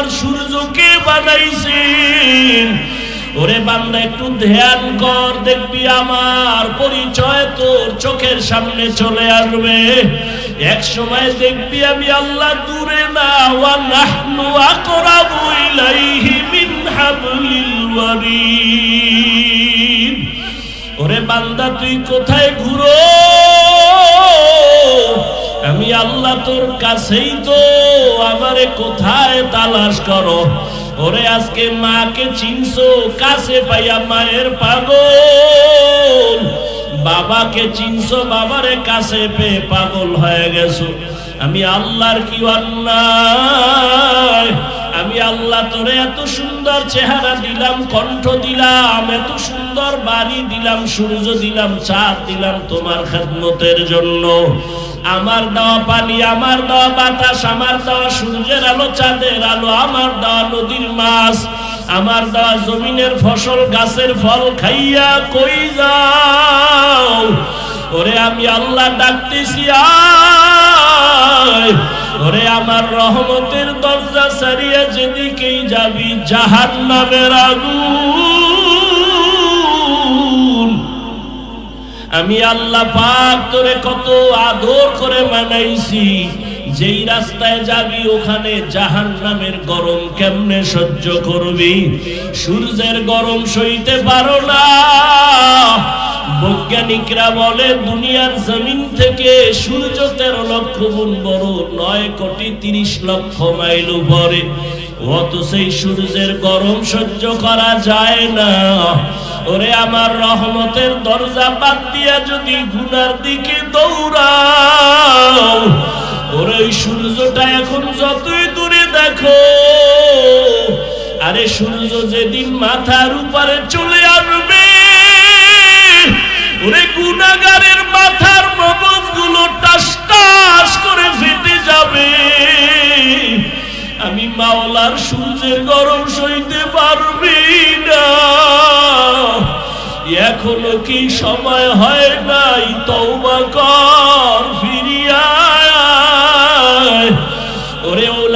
আমার সূর্যকে বানাইছেন। ওরে বান্দা, একটু ধ্যান কর, দেখবি আমার পরিচয় তোর চোখের সামনে চলে আসবে। এক সময় দেখবি আমি আল্লাহ দূরে না, ওয়া আকরাবু ইলাইহি মিন হাবলিল ওয়ারিদ। ওরে বান্দা, তুই কোথায় ঘুরো? আমি আল্লাহ তোর কাছেই তো আমারে কোথায় তালাশ করো? ওরে আজকে মাকে চিনছো, কাছে পাইয়া মায়ের পাগল। বাবাকে চিনছো, বাবারে কাছে পেয়ে পাগল হয়ে গেছো। আমি আল্লাহর কি অন্যায়? আমি আল্লাহ তোরে এত সুন্দর চেহারা দিলাম, কণ্ঠ দিলাম, এত সুন্দর বাড়ি দিলাম, সূর্য দিলাম, চাঁদ দিলাম তোমার খেদমতের জন্য। আমার দেওয়া পানি আমার দেওয়া বাতাস, আমার দেওয়া সূর্যের আলো, চাঁদের আলো, আমার দেওয়া নদীর মাছ, আমার দেওয়া জমিনের ফসল, গাছের ফল খাইয়া কই যাও? ওরে আমি আল্লাহ ডাকতেছি ওরে আমার রহমতের দরজা সারিয়া যেদিকেই যাবি জাহান নামের আগুন আমি আল্লাহ পাক তোরে কত আদর করে মানাইছি। যেই রাস্তায় যাবি, ওখানে জাহান নামের গরম কেমনে সহ্য করবি? সূর্যের গরম সইতে পারো না। বৈজ্ঞানিকরা বলে, দুনিয়ার জমিন থেকে সূর্য তেরো লক্ষ গুণ বড়, নয় কোটি তিরিশ লক্ষ মাইল উপরে। অত সেই সূর্যের গরম সহ্য করা যায় না। ওরে আমার রহমতের দরজা বাদ দিয়া যদি গুনার দিকে দৌড়াও ওরে ওই সূর্যটা এখন যতই দূরে দেখো, আরে সূর্য যেদিন মাথার উপরে চলে আসবে, ওরে গুনাগারের মাথার মগজগুলো টাস টাস করে ফেটে যাবে। আমি মাওলার সূর্যের গরম সইতে পারবি না। এখনও কি সময় হয় নাই তওবা কর?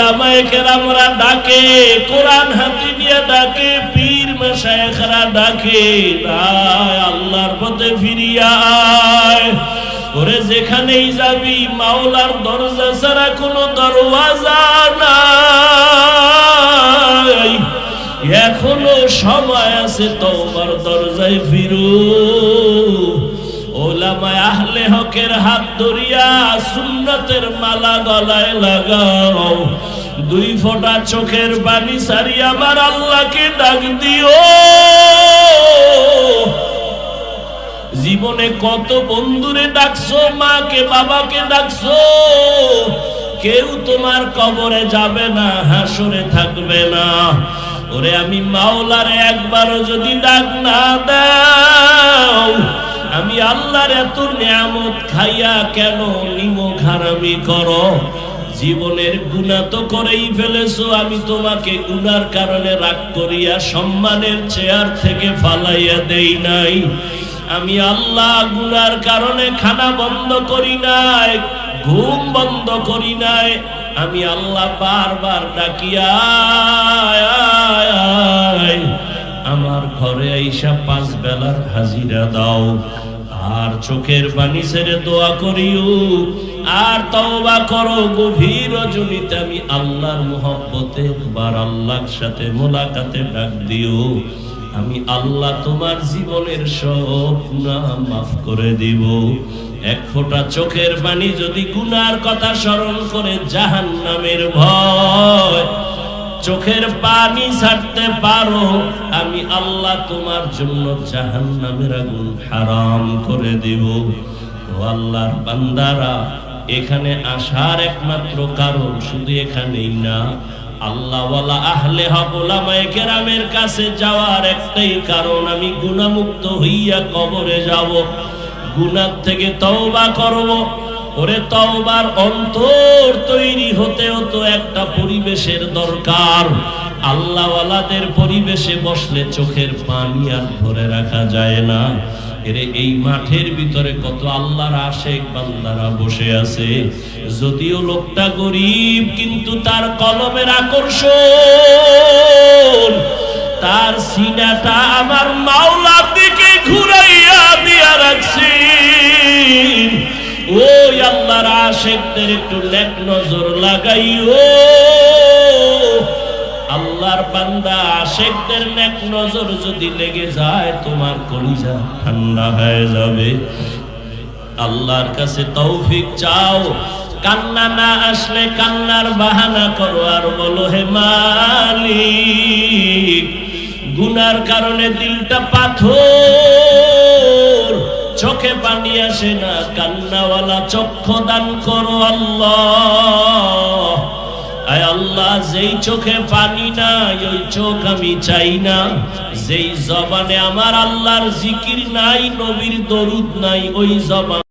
ওলামায়ে কেরামরা ডাকে, কোরআন হাতে নিয়ে ডাকে, পীর মাশায়েখরা ডাকে, আয় আল্লাহর পথে ফিরিয়া ওরে যেখানেই যাবি, মাওলার দরজা ছাড়া কোনো দরওয়াজা নাই। এখনও সময় আছে তোমার দরজায় ফিরু। ওলামায় আহলে হকের হাত ধরিয়া সুন্নতের মালা গলায় লাগাও। দুই ফোঁটা চোখের পানি সারি আমার আল্লাহকে ডাক দিও। জীবনে কত বন্ধুরে ডাকছো, মাকে, বাবাকে ডাকছো। কেউ তোমার কবরে যাবে না, হাসরে থাকবে না। ওরে আমি মাওলারে একবারও যদি ডাক না দাও, আমি আল্লাহর এত নিয়ামত খাইয়া কেন নিমক হারামি করো? জীবনের গুণা তো করেই ফেলেছো আমি তোমাকে গুনার কারণে রাগ করিয়া সম্মানের চেয়ার থেকে ফালাইয়া দেই নাই আমি আল্লাহ গুনার কারণে খানা বন্ধ করি নাই ঘুম বন্ধ করি নাই আমি আল্লাহ বারবার ডাকিয়া। আমার ঘরে আইসা পাঁচ বেলার হাজিরা দাও আর চোখের পানি ছেড়ে দোয়া করিও। আর তওবা করো গভীর রজনীতে আমি আল্লাহর মোহব্বতে একবার আল্লাহর সাথে মোলাকাতে ডাক দিও। আমি আল্লাহ তোমার জীবনের সব গুনাহ মাফ করে দিব। এক ফোঁটা চোখের পানি যদি গুনার কথা স্মরণ করে জাহান নামের ভয় চোখের পানি ছাড়তে পারো, আমি আল্লাহ তোমার জন্য জাহান নামের আগুন হারাম করে দিব। ও আল্লাহর বান্দারা, এখানে আসার একমাত্র কারণ শুধু এখানেই না, আল্লাহওয়ালা আহলে কাছে যাওয়ার একটাই কারণ, আমি গুণামুক্ত হইয়া কবরে যাব গুনার থেকে তওবা করব। ওরে তওবার অন্তর তৈরি হতেও তো একটা পরিবেশের দরকার। আল্লাহওয়ালাদের পরিবেশে বসলে চোখের পানি আর ধরে রাখা যায় না। এরে এই মাঠের ভিতরে কত আল্লাহর আশেক বান্দারা বসে আছে। যদিও লোকটা গরিব, কিন্তু তার কলমের আকর্ষণ, তার সিনাটা আমার মাওলার দিকে ঘুরাইয়া দিয়া রাখছি। ওই আল্লাহর আশেকদের একটু নেক নজর লাগাই লাগাইও। আল্লাহর বান্দা আশেকদের নেক নজর যদি লেগে যায়, তোমার কলিজা ঠান্ডা হয়ে যাবে। আল্লাহর কাছে তৌফিক চাও। কান্না না আসলে কান্নার বাহানা করো আর বলো, হে মালিক, গুনার কারণে দিলটা পাথর। চোখে পানি আসে না, কান্নাওয়ালা চক্ষু দান করো আল্লাহ। আল্লাহ, যেই চোখে পানি নাই, ওই চোখ আমি চাই না। যেই জবানে আমার আল্লাহর জিকির নাই, নবীর দরুদ নাই, ওই জবান